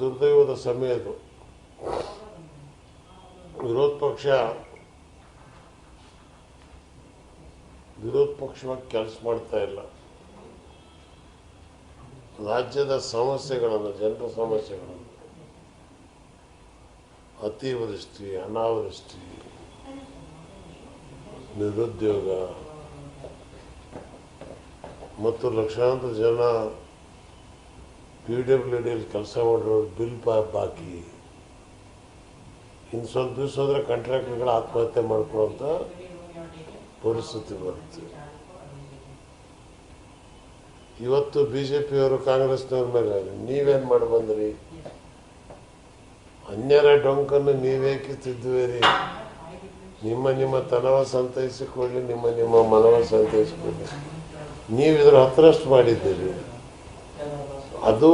ದುರ್ದೈವದ ಸಮಯ ಅದು ವಿರೋಧ ಪಕ್ಷ, ವಿರೋಧ ಪಕ್ಷವಾಗಿ ಕೆಲಸ ಮಾಡ್ತಾ ಇಲ್ಲ. ರಾಜ್ಯದ ಸಮಸ್ಯೆಗಳನ್ನು, ಜನರ ಸಮಸ್ಯೆಗಳನ್ನು ಅತಿವೃಷ್ಟಿ ಅನಾವೃಷ್ಟಿ, ನಿರುದ್ಯೋಗ, ಮತ್ತು ಲಕ್ಷಾಂತರ ಜನ ಪಿ ಡಬ್ಲ್ಯೂ ಡಿಯಲ್ಲಿ ಕೆಲಸ ಮಾಡಿರೋರು ಬಿಲ್ ಪಾ ಬಾಕಿ. ಇನ್ನು ಸ್ವಲ್ಪ ದಿವಸ ಹೋದರೆ ಕಾಂಟ್ರಾಕ್ಟರ್ಗಳು ಆತ್ಮಹತ್ಯೆ ಮಾಡ್ಕೊಳ್ಳೋಂಥ ಪರಿಸ್ಥಿತಿ ಬರುತ್ತೆ. ಇವತ್ತು ಬಿ ಜೆ ಪಿಯವರು ಕಾಂಗ್ರೆಸ್ನವ್ರ ಮೇಲೆ ನೀವೇನು ಮಾಡಿ ಬಂದ್ರಿ? ಅನ್ಯರ ಡೊಂಕನ್ನು ನೀವೇಕೆ ತಿದ್ದುವಿರಿ ನಿಮ್ಮ ನಿಮ್ಮ ತನವ ಸಂತೈಸಿಕೊಳ್ಳಿ, ನಿಮ್ಮ ನಿಮ್ಮ ಮನವ ಸಂತೈಸಿಕೊಳ್ಳಿ. ನೀವು ಇದ್ರ ಹತ್ರಷ್ಟು ಮಾಡಿದ್ದೀರಿ. ಅದು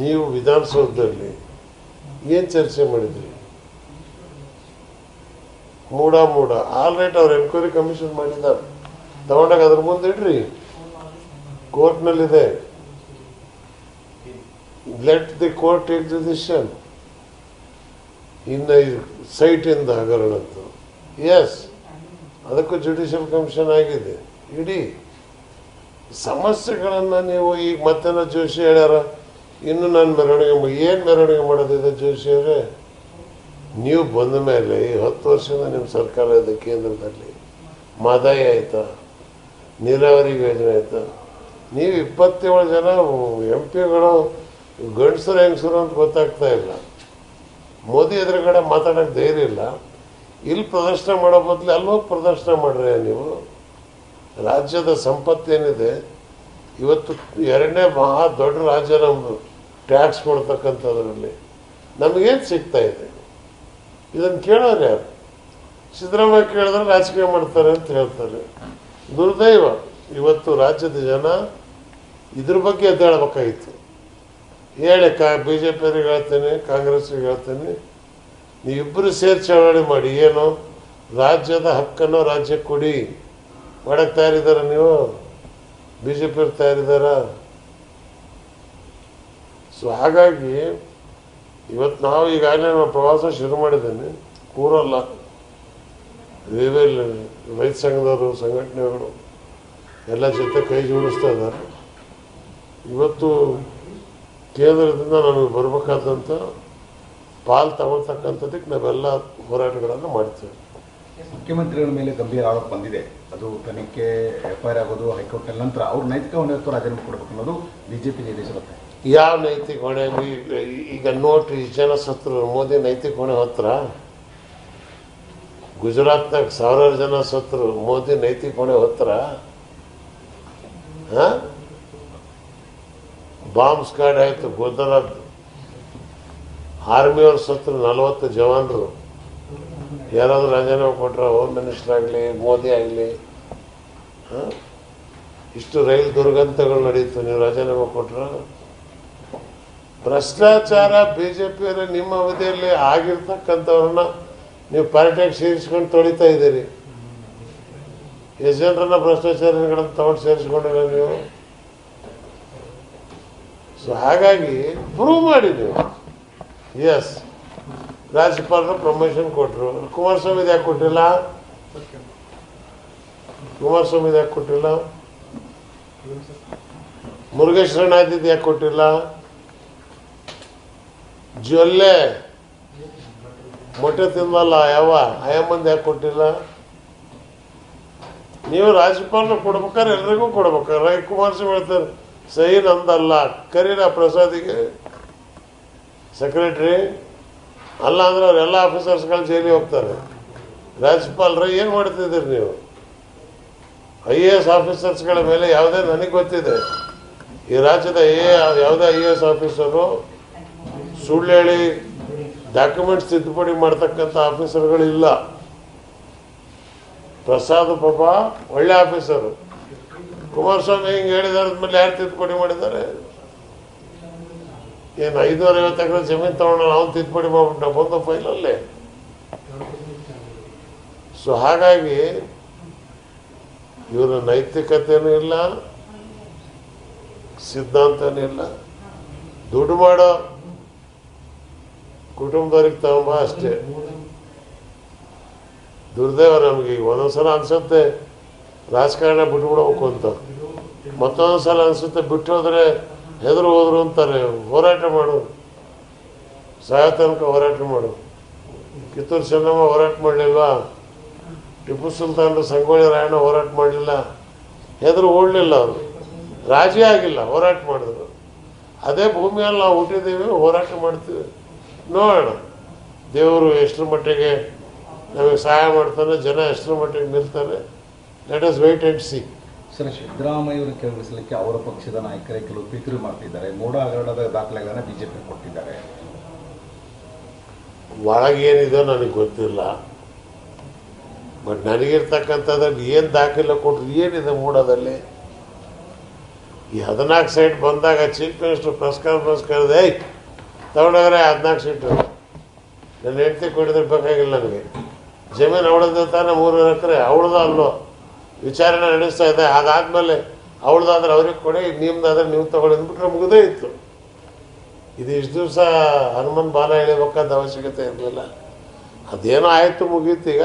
ನೀವು ವಿಧಾನಸೌಧದಲ್ಲಿ ಏನು ಚರ್ಚೆ ಮಾಡಿದ್ರಿ? MUDA MUDA. ಆಲ್ ರೈಟ್ ಅವ್ರು ಎನ್ಕ್ವೈರಿ ಕಮಿಷನ್ ಮಾಡಿದ್ದಾರೆ. ತಗೊಂಡಾಗ ಅದ್ರ ಮುಂದೆ ಇಡ್ರಿ. ಕೋರ್ಟ್ನಲ್ಲಿದೆ let the court take the decision ಇನ್ನು ಸೈಟಿಂದ ಹಗರಣದ್ದು ಎಸ್ ಅದಕ್ಕೂ ಜುಡಿಷಿಯಲ್ ಕಮಿಷನ್ ಆಗಿದೆ. ಇಡೀ. ಸಮಸ್ಯೆಗಳನ್ನು ನೀವು ಈಗ ಮತ್ತೆಲ್ಲ ಜೋಶಿ ಹೇಳ್ಯಾರ, ಇನ್ನು ನಾನು ಮೆರವಣಿಗೆ ಏನು ಮೆರವಣಿಗೆ ಮಾಡೋದಿದೆ ಜೋಶಿ ಅವರೇ? ನೀವು ಬಂದ ಮೇಲೆ ಈ ಹತ್ತು ವರ್ಷದ ನಿಮ್ಮ ಸರ್ಕಾರ ಇದೆ ಕೇಂದ್ರದಲ್ಲಿ, ಮದಾಯಿ ಆಯ್ತಾ? ನೀರಾವರಿ ಯೋಜನೆ ಆಯಿತಾ? ನೀವು ಇಪ್ಪತ್ತೇಳು ಜನ ಎಂ ಪಿಗಳು ಗಂಡಸರು ಹೆಂಗಸರು ಅಂತ ಗೊತ್ತಾಗ್ತಾ ಇಲ್ಲ. ಮೋದಿ ಎದುರುಗಡೆ ಮಾತಾಡೋಕ್ಕೆ ಧೈರ್ಯ ಇಲ್ಲ. ಇಲ್ಲಿ ಪ್ರದರ್ಶನ ಮಾಡೋ ಬದಲು ಅಲ್ಲಿ ಹೋಗಿ ಪ್ರದರ್ಶನ ಮಾಡ್ರಿ ನೀವು. ರಾಜ್ಯದ ಸಂಪತ್ತೇನಿದೆ ಇವತ್ತು ಎರಡನೇ ಮಹಾ ದೊಡ್ಡ ರಾಜ್ಯ ನಮ್ಮದು ಟ್ಯಾಕ್ಸ್ ಕೊಡ್ತಕ್ಕಂಥದ್ರಲ್ಲಿ ನಮಗೇನು ಸಿಗ್ತಾ ಇದೆ? ಇದನ್ನು ಕೇಳೋರು ಯಾರು? ಸಿದ್ದರಾಮಯ್ಯ ಕೇಳಿದ್ರೆ ರಾಜಕೀಯ ಮಾಡ್ತಾರೆ ಅಂತ ಹೇಳ್ತಾರೆ. ದುರ್ದೈವ. ಇವತ್ತು ರಾಜ್ಯದ ಜನ ಇದ್ರ ಬಗ್ಗೆ ಎದ್ದೇಳಬೇಕಾಗಿತ್ತು. ಹೇಳಿ, ಕಾ ಬಿ ಜೆ ಪಿಯವ್ರಿಗೆ ಹೇಳ್ತೇನೆ ಕಾಂಗ್ರೆಸ್ಗೆ ಹೇಳ್ತೇನೆ ನೀವಿಬ್ಬರು ಸೇರಿ ಚಳವಳಿ ಮಾಡಿ, ಏನು, ರಾಜ್ಯದ ಹಕ್ಕನ್ನು ರಾಜ್ಯಕ್ಕೆ ಕೊಡಿ. ಮಾಡಕ್ಕೆ ತಯಾರಿದ್ದಾರ ನೀವು? ಬಿ ಜೆ ಪಿಯವ್ರು ತಯಾರಿದ್ದಾರ ಸೊ ಹಾಗಾಗಿ ಇವತ್ತು ನಾವು ಈಗಾಗಲೇ ನಾವು ಪ್ರವಾಸ ಶುರು ಮಾಡಿದ್ದೇನೆ. ಕೂರಲ್ಲ. ರೈಲ್ವೆ ರೈತ ಸಂಘದವರು ಸಂಘಟನೆಗಳು ಎಲ್ಲ ಜೊತೆ ಕೈ ಜೋಡಿಸ್ತಾ ಇದ್ದಾರೆ. ಇವತ್ತು ಕೇಂದ್ರದಿಂದ ನಮಗೆ ಬರಬೇಕಾದಂಥ ಪಾಲು ತಗೊಳ್ತಕ್ಕಂಥದ್ದಕ್ಕೆ ನಾವೆಲ್ಲ ಹೋರಾಟಗಳನ್ನು ಮಾಡ್ತೇವೆ. ಮುಖ್ಯಮಂತ್ರಿಗಳ ಮೇಲೆ ಗಂಭೀರ ಆರೋಪ ಬಂದಿದೆ. ಅದು ತನಿಖೆ ಎಫ್ ಐ ಆರ್ ಆಗೋದು, ಹೈಕೋರ್ಟ್ನ ನಂತರ ಅವ್ರ ನೈತಿಕ ಹೊಣೆತ್ತು ರಾಜೀನಾಮೆ ಕೊಡಬೇಕು ಅನ್ನೋದು ಬಿಜೆಪಿ ಯಾವ ನೈತಿಕ ಹೊಣೆ? ಈಗ ನೋಟ್ ಇಷ್ಟು ಜನ ಸತ್ರು ಮೋದಿ ನೈತಿಕ ಹೊಣೆ ಹೊತ್ರ? ಗುಜರಾತ್ನಾಗ ಸಾವಿರಾರು ಜನ ಸತ್ರು ಮೋದಿ ನೈತಿಕ ಹೊಣೆ ಹೊತ್ರ? ಬಾಂಬ್ ಸ್ಕ್ವಾಡ್ ಆಯಿತು, ಗುಜರಾತ್. ಆರ್ಮಿಯವ್ರು ಸತ್ರು ನಲವತ್ತು ಜವಾನರು. ಯಾರಾದರೂ ರಾಜೀನಾಮೆ ಕೊಟ್ಟರೆ ಹೋಮ್ ಮಿನಿಸ್ಟರ್ ಆಗಲಿ, ಮೋದಿ ಆಗಲಿ ಇಷ್ಟು ರೈಲು ದುರ್ಗಂಧಗಳು ನಡೀತು, ನೀವು ರಾಜೀನಾಮೆ ಕೊಟ್ಟರೆ ಭ್ರಷ್ಟಾಚಾರ ಬಿ ಜೆ ಪಿಯವರು ನಿಮ್ಮ ಅವಧಿಯಲ್ಲಿ ಆಗಿರ್ತಕ್ಕಂಥವ್ರನ್ನ ನೀವು ಪಾರ್ಟಿಯಾಗಿ ಸೇರಿಸ್ಕೊಂಡು ತೊಳಿತಾ ಇದ್ದೀರಿ. ಎಷ್ಟು ಜನರನ್ನ ಭ್ರಷ್ಟಾಚಾರಗಳನ್ನು ತಗೊಂಡು ಸೇರಿಸ್ಕೊಂಡಿಲ್ಲ ನೀವು. ಸೊ ಹಾಗಾಗಿ ಪ್ರೂವ್ ಮಾಡಿ ನೀವು. ಎಸ್ ರಾಜ್ಯಪಾಲರು ಪ್ರಮೋಷನ್ ಕೊಟ್ಟರು ಕುಮಾರಸ್ವಾಮಿ ಯಾಕೆ ಕೊಟ್ಟಿಲ್ಲ? ಕುಮಾರಸ್ವಾಮಿ ಯಾಕೆ ಕೊಟ್ಟಿಲ್ಲ? ಮುರುಗೇಶ್ವರನಾಥದ್ದು ಯಾಕೆ ಕೊಟ್ಟಿಲ್ಲ? ಜೊಲ್ಲೆ. ಮೊಟ್ಟೆ ತಿನ್ನಲ್ಲ ಯಾವ? ಆಯಮ್ಮಂದು ಯಾಕೆ ಕೊಟ್ಟಿಲ್ಲ? ನೀವು ರಾಜ್ಯಪಾಲರು ಕೊಡ್ಬೇಕಾದ್ರೆ ಎಲ್ರಿಗೂ ಕೊಡ್ಬೇಕಾರೆ ರೈ ಕುಮಾರಸ್ವಾಮಿ ಹೇಳ್ತಾರೆ, ಸಹಿ ನಂದಲ್ಲ. ಕರೀರ ಪ್ರಸಾದಿಗೆ ಸೆಕ್ರೆಟ್ರಿ ಅಲ್ಲ ಅಂದ್ರೆ ಅವರೆಲ್ಲ ಆಫೀಸರ್ಸ್ಗಳು ಜೈಲಿಗೆ ಹೋಗ್ತಾರೆ. ರಾಜ್ಯಪಾಲರ ಏನು ಮಾಡ್ತಿದ್ದೀರಿ ನೀವು? ಐ ಎ ಎಸ್ ಆಫೀಸರ್ಸ್ಗಳ ಮೇಲೆ ಯಾವುದೇ ನನಗೆ ಗೊತ್ತಿದೆ. ಈ ರಾಜ್ಯದ ಎ ಯಾವುದೇ ಐ ಎ ಎಸ್ ಆಫೀಸರು ಸುಳ್ಳು ಹೇಳಿ ಡಾಕ್ಯುಮೆಂಟ್ಸ್ ತಿದ್ದುಪಡಿ ಮಾಡ್ತಕ್ಕಂಥ ಆಫೀಸರ್ಗಳಿಲ್ಲ ಪ್ರಸಾದ್ ಪಾಪ ಒಳ್ಳೆ ಆಫೀಸರು. ಕುಮಾರಸ್ವಾಮಿ ಹಿಂಗೆ ಹೇಳಿದಾರೆ ಮೇಲೆ ಯಾರು ತಿದ್ದುಪಡಿ ಮಾಡಿದ್ದಾರೆ? ಏನು ಐದುವರೆ ಐವತ್ತು ಎಕರೆ ಜಮೀನು ತೊಗೊಂಡು ಅವ್ನು ತಿದ್ದುಪಡಿ ಮಾಡ್ಬಿಟ್ಟ ಬಂದ ಫೈಲಲ್ಲೇ? ಸೊ ಹಾಗಾಗಿ ಇವರ ನೈತಿಕತೆಯೂ ಇಲ್ಲ, ಸಿದ್ಧಾಂತನೂ ಇಲ್ಲ. ದುಡ್ಡು ಮಾಡೋ ಕುಟುಂಬದವ್ರಿಗೆ ತಗೊಂಬ ಅಷ್ಟೇ. ದುರ್ದೇವ ನಮಗೆ ಈಗ ಒಂದೊಂದ್ಸಲ ಅನ್ಸುತ್ತೆ, ರಾಜಕಾರಣ ಬಿಟ್ಬಿಡ್ಬೇಕು ಅಂತ. ಮತ್ತೊಂದು ಸಲ ಅನ್ಸುತ್ತೆ ಬಿಟ್ಟು ಹೋದ್ರೆ ಹೆದರು ಹೋದ್ರು ಅಂತಾರೆ, ಹೋರಾಟ ಮಾಡು. ಸಾಯೋ ತನಕ ಹೋರಾಟ ಮಾಡು. ಕಿತ್ತೂರು ಚೆನ್ನಮ್ಮ ಹೋರಾಟ ಮಾಡಲಿಲ್ಲ ಟಿಪ್ಪು ಸುಲ್ತಾನ್ ಸಂಗೊಳ್ಳಿ ರಾಯಣ್ಣ ಹೋರಾಟ ಮಾಡಲಿಲ್ಲ. ಹೆದರು ಓಡಲಿಲ್ಲ ಅವರು. ರಾಜಿ ಆಗಿಲ್ಲ, ಹೋರಾಟ ಮಾಡಿದ್ರು. ಅದೇ ಭೂಮಿಯಲ್ಲಿ ನಾವು ಹುಟ್ಟಿದ್ದೀವಿ, ಹೋರಾಟ ಮಾಡ್ತೀವಿ. ನೋಡೋಣ. ದೇವರು ಎಷ್ಟರ ಮಟ್ಟಿಗೆ ನಮಗೆ ಸಹಾಯ ಮಾಡ್ತಾನೆ, ಜನ ಎಷ್ಟರ ಮಟ್ಟಿಗೆ ನಿಲ್ತಾರೆ. Let us wait and see sir ಸಿದ್ದರಾಮಯ್ಯವರು ಕೆಳಗಿಸಲಿಕ್ಕೆ ಅವರ ಪಕ್ಷದ ನಾಯಕರೇ ಕೆಲವು ಪಿತೂರಿ ಮಾಡ್ತಿದ್ದಾರೆ. ಮೋಡ ಹಗರಣದ ದಾಖಲೆಗಳನ್ನ ಬಿಜೆಪಿ ಕೊಟ್ಟಿದ್ದಾರೆ. ಒಳಗೇನಿದೆ ನನಗೆ ಗೊತ್ತಿಲ್ಲ. ಬಟ್ ನನಗಿರ್ತಕ್ಕಂಥದ್ರಲ್ಲಿ ಏನು ದಾಖಲೆ ಕೊಟ್ಟರು ಏನಿದೆ ಮೂಡದಲ್ಲಿ? ಈ ಹದಿನಾಲ್ಕು ಸೈಟ್ ಬಂದಾಗ ಚೀಫ್ ಮಿನಿಸ್ಟರ್ ಪ್ರೆಸ್ ಕಾನ್ಫರೆನ್ಸ್ ಕರೆದೆ ತಗೊಂಡೋಗ್ರೆ ಹದಿನಾಲ್ಕು ಸೀಟು. ನನ್ನ ಹೆಂಡತಿ ಕೊಡಿದ್ರೆ ಬೇಕಾಗಿಲ್ಲ ನನಗೆ. ಜಮೀನು ಅವಳದ್ದು ತಾನೇ ಮೂರು ಎಕರೆ ಅವಳದ ಅಲ್ಲೋ. ವಿಚಾರಣೆ ನಡೆಸ್ತಾ ಇದೆ. ಅದಾದಮೇಲೆ ಅವಳದಾದ್ರೆ ಅವ್ರಿಗೆ ಕೊಡಿ, ನಿಮ್ದಾದ್ರೆ ನೀವು ತಗೊಳ್ಳಿ ಅಂದ್ಬಿಟ್ರೆ ಮುಗಿದೇ ಇತ್ತು. ಇದು ಇಷ್ಟು ದಿವಸ ಹನುಮನ್ ಬಾಲ ಎಳಿಬೇಕಾದ ಅವಶ್ಯಕತೆ ಇರಲಿಲ್ಲ. ಅದೇನೋ ಆಯಿತು ಮುಗೀತು ಈಗ.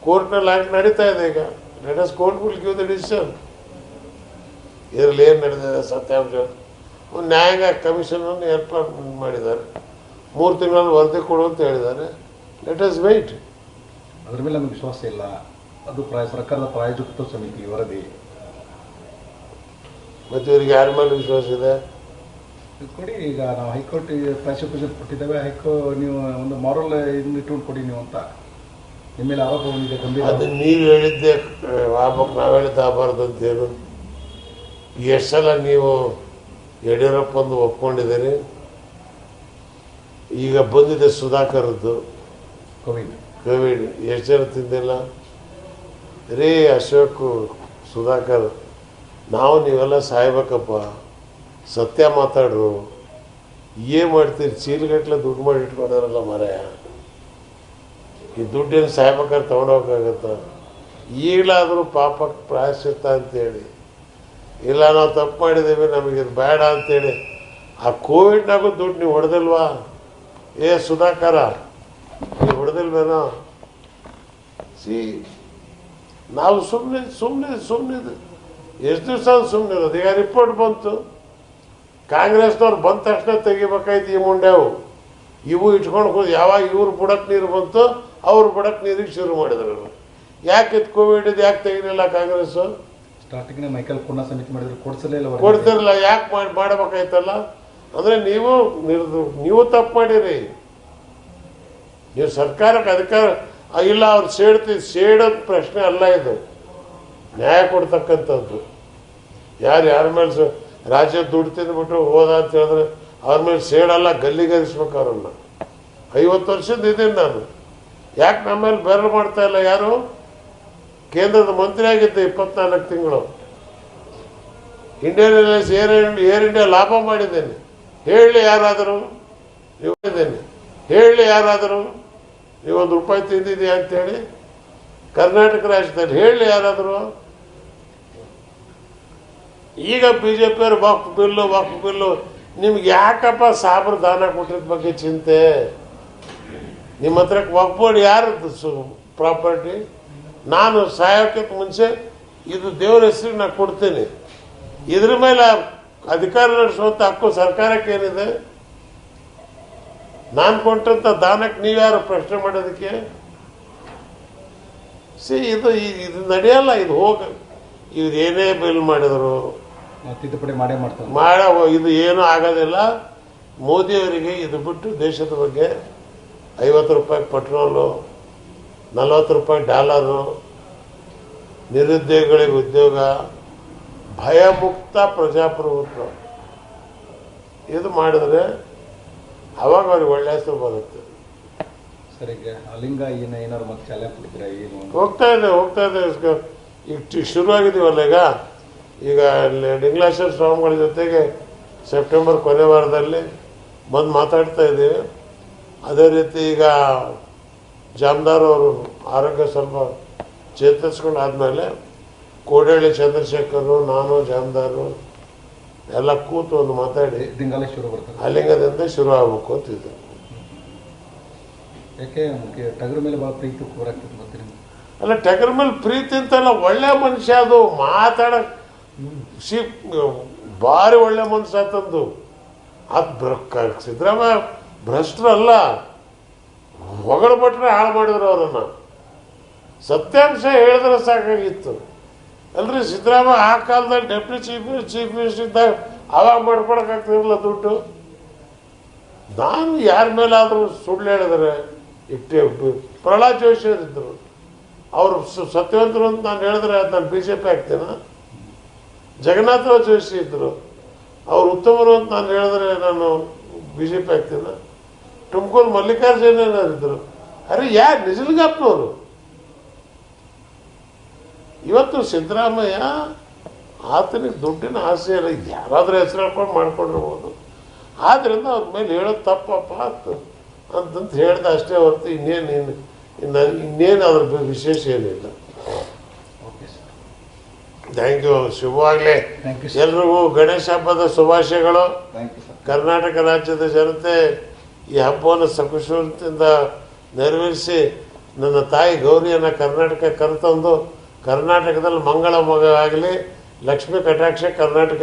ಕೋರ್ಟ್ನಲ್ಲಿ ಆಗಿ ನಡೀತಾ ಇದೆ ಈಗ. Let us court will give the decision. ಇದರಲ್ಲಿ ಏನು ನಡೆದಿದೆ ಸತ್ಯಾಂಶ? ಒಂದು ನ್ಯಾಯಾಂಗ ಕಮಿಷನನ್ನು ಏರ್ಪಾಡು ಮಾಡಿದ್ದಾರೆ. ಮೂರು ತಿಂಗಳಲ್ಲಿ ವರದಿ ಕೊಡು ಅಂತ ಹೇಳಿದ್ದಾರೆ. ಲೆಟ್ ಅಸ್ ವೆಯ್ಟ್ ಅದ್ರ ಮೇಲೆ ನಮಗೆ ವಿಶ್ವಾಸ ಇಲ್ಲ. ಅದು ಪ್ರಾಯ ಸರ್ಕಾರದ ಪ್ರಾಯೋಜಕತ್ವ ಸಮಿತಿ ವರದಿ. ಮತ್ತು ಇವರಿಗೆ ಯಾರ ಮೇಲೆ ವಿಶ್ವಾಸ ಇದೆ? ಇದು ಕೊಡಿ ಈಗ ನಾವು ಹೈಕೋರ್ಟ್ ಪ್ರಾಸಿಕ್ಯೂಷನ್ ಕೊಟ್ಟಿದ್ದೇವೆ ಹೈಕೋ ನೀವು ಒಂದು ಮಾರಲ್ ಇಟ್ಕೊಂಡು ಕೊಡಿ ನೀವು ಅಂತ. ನಿಮ್ಮ ಮೇಲೆ ಆರೋಪ ಬಂದಿದೆ ಗಂಭೀರ ಅದು ನೀವು ಹೇಳಿದ್ದೆ ಆಗ್ಬೇಕು ನಾವು ಹೇಳಿದ್ದು ಆಗಬಾರ್ದು ಅಂತೇನು ಎಷ್ಟು ಸಲ ನೀವು ಯಡಿಯೂರಪ್ಪಂದು ಒಪ್ಕೊಂಡಿದ್ದೀರಿ? ಈಗ ಬಂದಿದೆ ಸುಧಾಕರದ್ದು ಕೋವಿಡ್. ಕೋವಿಡ್. ಎಷ್ಟು ಜನ ತಿಂದಿಲ್ಲ? ರೀ ಅಶೋಕು, ಸುಧಾಕರ್, ನಾವು ನೀವೆಲ್ಲ ಸಾಯ್ಬೇಕಪ್ಪ. ಸತ್ಯ ಮಾತಾಡ್ರು ಏನು ಮಾಡ್ತೀರಿ? ಚೀಲಗಟ್ಟಲೆ ದುಡ್ಡು ಮಾಡಿ ಇಟ್ಕೊಂಡಾರಲ್ಲ ಮರೆಯ. ಈ ದುಡ್ಡೇನು ಸಾಯ್ಬೇಕಾದ್ರೆ ತೊಗೊಂಡೋಗಕ್ಕಾಗತ್ತ? ಈಗಲಾದರೂ ಪಾಪಕ್ಕೆ ಪ್ರಾಯಶ್ಚಿತ್ತ ಅಂತೇಳಿ. ಇಲ್ಲ, ನಾವು ತಪ್ಪು ಮಾಡಿದ್ದೀವಿ, ನಮಗೆ ಇದು ಬೇಡ ಅಂತೇಳಿ. ಆ ಕೋವಿಡ್ನಾಗೂ ದುಡ್ಡು ನೀವು ಹೊಡೆದಿಲ್ವಾ? ಏ ಸುಧಾಕರ, ನೀವು ಹೊಡೆದಿಲ್ವೇನೋ? ಸಿ ನಾವು ಸುಮ್ಮನೆ ಸುಮ್ಮನೆ ಸುಮ್ಮನೆ ಎಷ್ಟು ದಿವಸ ಸುಮ್ಮನೆ ಇರೋದು. ಈಗ ರಿಪೋರ್ಟ್ ಬಂತು. ಕಾಂಗ್ರೆಸ್ನವ್ರು ಬಂದ ತಕ್ಷಣ ತೆಗಿಬೇಕಾಯ್ತು ಈ ಮುಂಡೆವು ಇವು ಇಟ್ಕೊಂಡು ಹೋದ್ ಯಾವಾಗ ಇವ್ರು ಬುಡಕ್ಕೆ ನೀರು ಬಂತು ಅವ್ರು ಬುಡಕ್ಕೆ ನೀರಿಗೆ ಶುರು ಮಾಡಿದ್ರು ಯಾಕೆ ಇದು ಕೋವಿಡ್ ಇದು ಯಾಕೆ ತೆಗಿಲಿಲ್ಲ ಕಾಂಗ್ರೆಸ್ಸು? ಸ್ಟಾರ್ಟಿಂಗ್ನೇ ಮೈಕಲ್ ಕುಣ ಸಮಿತಿ ಮಾಡಿದ್ರು. ಕೊಡಿಸಲೇ ಕೊಡ್ತಿರಲಿಲ್ಲ ಯಾಕೆ ಮಾಡಿ ಮಾಡಬೇಕಾಯ್ತಲ್ಲ? ಅಂದರೆ ನೀವು ನೀವು ತಪ್ಪು ಮಾಡಿರಿ. ನೀವು ಸರ್ಕಾರಕ್ಕೆ ಅಧಿಕಾರ ಇಲ್ಲ, ಅವ್ರು ಸೇಡ್ತಿ ಸೇಡೋದು ಪ್ರಶ್ನೆ ಅಲ್ಲ ಇದು. ನ್ಯಾಯ ಕೊಡ್ತಕ್ಕಂಥದ್ದು. ಯಾರು, ಯಾರ ಮೇಲೆ ರಾಜ್ಯ ದುಡ್ಡು ತಿಂದ್ಬಿಟ್ಟು ಹೋದ ಅಂತ ಹೇಳಿದ್ರೆ ಅವ್ರ ಮೇಲೆ ಸೇಡಲ್ಲ ಗಲ್ಲಿಗರಿಸ್ಬೇಕು ಅವ್ರನ್ನ. ಐವತ್ತು ವರ್ಷದ ಇದ್ದೀನಿ ನಾನು. ಯಾಕೆ ನಮ್ಮ ಮೇಲೆ ಬೆರಳು ಮಾಡ್ತಾ ಇಲ್ಲ ಯಾರು? ಕೇಂದ್ರದ ಮಂತ್ರಿ ಆಗಿದ್ದೆ ಇಪ್ಪತ್ನಾಲ್ಕು ತಿಂಗಳು. Indian Airlines Air Air India ಲಾಭ ಮಾಡಿದ್ದೇನೆ. ಹೇಳಿ ಯಾರಾದರೂ ಹೇಳಿದ್ದೇನೆ ಹೇಳಿ ಯಾರಾದರೂ ನೀವೊಂದು ರೂಪಾಯಿ ತಿಂದಿದ್ದೀಯಾ ಅಂತೇಳಿ ಕರ್ನಾಟಕ ರಾಜ್ಯದಲ್ಲಿ ಹೇಳಿ ಯಾರಾದರೂ. ಈಗ ಬಿ ಜೆ ಪಿಯವ್ರು ವಕ್ಫ್ ಬಿಲ್ಲು ವಕ್ಫ್ ಬಿಲ್ಲು, ನಿಮ್ಗೆ ಯಾಕಪ್ಪ ಸಾಬ್ರ ದಾನ ಕೊಟ್ಟಿದ್ದ ಬಗ್ಗೆ ಚಿಂತೆ? ನಿಮ್ಮ ಹತ್ರ ವಕ್ಫ್ ಯಾರದ್ದು ಸು, ಪ್ರಾಪರ್ಟಿ? ನಾನು ಸಾಯೋಕ್ಕಿಂತ ಮುಂಚೆ ಇದು ದೇವ್ರ ಹೆಸರು ನಾನು ಕೊಡ್ತೀನಿ. ಇದ್ರ ಮೇಲೆ ಅಧಿಕಾರ ನಡೆಸುವಂಥ ಹಕ್ಕು ಸರ್ಕಾರಕ್ಕೆ ಏನಿದೆ ನಾನು ಕೊಟ್ಟಂಥ ದಾನಕ್ಕೆ ನೀವ್ಯಾರು ಪ್ರಶ್ನೆ ಮಾಡೋದಕ್ಕೆ? ಸಿ ಇದು ಇದು ನಡೆಯಲ್ಲ ಇದು ಹೋಗ ಇವ್ರು ಏನೇ ಬಿಲ್ ಮಾಡಿದ್ರು. ನಾವು ತಿದ್ದುಪಡಿ ಮಾಡೇ ಮಾಡ್ತಾರೆ. ಮಾಡ ಇದು ಏನೂ ಆಗೋದಿಲ್ಲ. ಮೋದಿಯವರಿಗೆ ಇದು ಬಿಟ್ಟು ದೇಶದ ಬಗ್ಗೆ ಐವತ್ತು ರೂಪಾಯಿ ಪೆಟ್ರೋಲು ನಲ್ವತ್ತು ರೂಪಾಯಿ ಡಾಲರು ನಿರುದ್ಯೋಗಿಗಳಿಗೆ ಉದ್ಯೋಗ ಭಯಮುಕ್ತ ಪ್ರಜಾಪ್ರಭುತ್ವ. ಇದು ಮಾಡಿದ್ರೆ ಅವಾಗ ಅವ್ರಿಗೆ ಒಳ್ಳೆ ಹೆಸರು ಬರುತ್ತೆ. ಸರ್ ಈಗ ಏನ ಮತ್ತೆ ಕೊಟ್ಟಿದ್ರೆ ಏನು? ಹೋಗ್ತಾ ಇದೆ ಹೋಗ್ತಾ ಇದೆ ಈಗ ಶುರುವಾಗಿದ್ದೀವಲ್ಲ ಈಗ? ಈಗ ಲಿಂಗ್ಲಾಶ್ವರ ಸ್ವಾಮಿಗಳ ಜೊತೆಗೆ ಸೆಪ್ಟೆಂಬರ್ ಕೊನೆ ವಾರದಲ್ಲಿ ಬಂದು ಮಾತಾಡ್ತಾ ಇದ್ದೀವಿ. ಅದೇ ರೀತಿ ಈಗ ಜಾಮದಾರ್ ಅವರು ಆರೋಗ್ಯ ಸ್ವಲ್ಪ ಚೇತರಿಸ್ಕೊಂಡು ಆದಮೇಲೆ ಕೋಡಳ್ಳಿ ಚಂದ್ರಶೇಖರು ನಾನು ಜಾಮದಾರು. ಎಲ್ಲ ಕೂತು ಒಂದು ಮಾತಾಡಿ. ದಿಂಗಾಲೇಶ್ವರ ಬರ್ತಾರೆ ಅಲ್ಲಿಂಗದಿಂದ ಶುರು ಆಗ್ಬೇಕು ಅಂತ ಯಾಕೆ ಮುಖ್ಯ ಟಗರ ಮೇಲೆ ಭಾಳ ಪ್ರೀತಿ ಹೋರಾಗ್ತದೆ ಮತ್ತೆ ನಿಮ್ಗೆ? ಅಲ್ಲ ಟಗರ್ ಮೇಲೆ ಪ್ರೀತಿ ಅಂತಲ್ಲ ಒಳ್ಳೆ ಮನುಷ್ಯ ಅದು. ಮಾತಾಡಕ್ ಸಿ ಭಾರಿ ಒಳ್ಳೆ ಮನುಷ್ಯ ಆತಂದು. ಅದು ಸಿದ್ದರಾಮಯ್ಯ ಭ್ರಷ್ಟರಲ್ಲ. ಭಟ್ರೆ ಹಾಳು ಮಾಡಿದ್ರು ಅವರನ್ನ. ಸತ್ಯಾಂಶ ಹೇಳಿದ್ರೆ ಸಾಕಾಗಿತ್ತು. ಅಲ್ರಿ ಸಿದ್ದರಾಮಯ್ಯ ಆ ಕಾಲದಲ್ಲಿ ಡೆಪ್ಯೂಟಿ ಚೀಫ್ ಚೀಫ್ ಮಿನಿಸ್ಟರ್ ಇದ್ದಾಗ ಅವಾಗ ಮಾಡ್ಕೊಳಕ್ಕಾಗ್ತಿರಲಿಲ್ಲ ದುಡ್ಡು. ನಾನು ಯಾರ ಮೇಲಾದರೂ ಸುಳ್ಳು ಹೇಳಿದ್ರೆ ಇಟ್ಟೆ ಪ್ರಹ್ಲಾದ್ ಜೋಶಿ ಇದ್ದರು ಅವರು ಸತ್ಯವಂತರು ಅಂತ ನಾನು ಹೇಳಿದ್ರೆ ನಾನು ಬಿ ಜೆ ಪಿ ಆಗ್ತೇನೆ ಜಗನ್ನಾಥರಾವ್ ಜೋಶಿ ಇದ್ದರು. ಅವ್ರು ಉತ್ತಮರು ಅಂತ ನಾನು ಹೇಳಿದ್ರೆ ನಾನು ಬಿ ಜೆ ಪಿ ಆಗ್ತೇನೆ? ತುಮಕೂರು ಮಲ್ಲಿಕಾರ್ಜುನ ಇದ್ದರು. ಅರೆ ಯಾರು? ನಿಜಲಿಂಗಪ್ಪನವರು. ಇವತ್ತು ಸಿದ್ದರಾಮಯ್ಯ ಆತನಿಗೆ ದುಡ್ಡಿನ ಆಸೆ ಇಲ್ಲ ಯಾರಾದರೂ ಹೆಸರು ಹೇಳ್ಕೊಂಡು ಮಾಡ್ಕೊಂಡಿರ್ಬೋದು. ಆದ್ದರಿಂದ ಅವ್ರ ಮೇಲೆ ಹೇಳೋದು ತಪ್ಪಪ್ಪ ಅಂತ ಅಂತಂತ ಹೇಳ್ದೆ ಅಷ್ಟೇ ಹೊರತು ಇನ್ನೇನು ಇನ್ನು ಇನ್ನು ಇನ್ನೇನು ಅದ್ರ ವಿಶೇಷ ಏನಿಲ್ಲ. ಥ್ಯಾಂಕ್ ಯು ಶುಭವಾಗಲಿ ಎಲ್ರಿಗೂ ಗಣೇಶ ಹಬ್ಬದ ಶುಭಾಶಯಗಳು. ಕರ್ನಾಟಕ ರಾಜ್ಯದ ಜನತೆ ಈ ಹಬ್ಬವನ್ನು ಸಕುಶಲತೆಯಿಂದ ನೆರವೇರಿಸಿ ನನ್ನ ತಾಯಿ ಗೌರಿಯನ್ನು ಕರ್ನಾಟಕ ಕರೆತಂದು ಕರ್ನಾಟಕದಲ್ಲಿ ಮಂಗಳ ಮಗ ಆಗಲಿ ಲಕ್ಷ್ಮೀ ಕಟಾಕ್ಷ ಕರ್ನಾಟಕ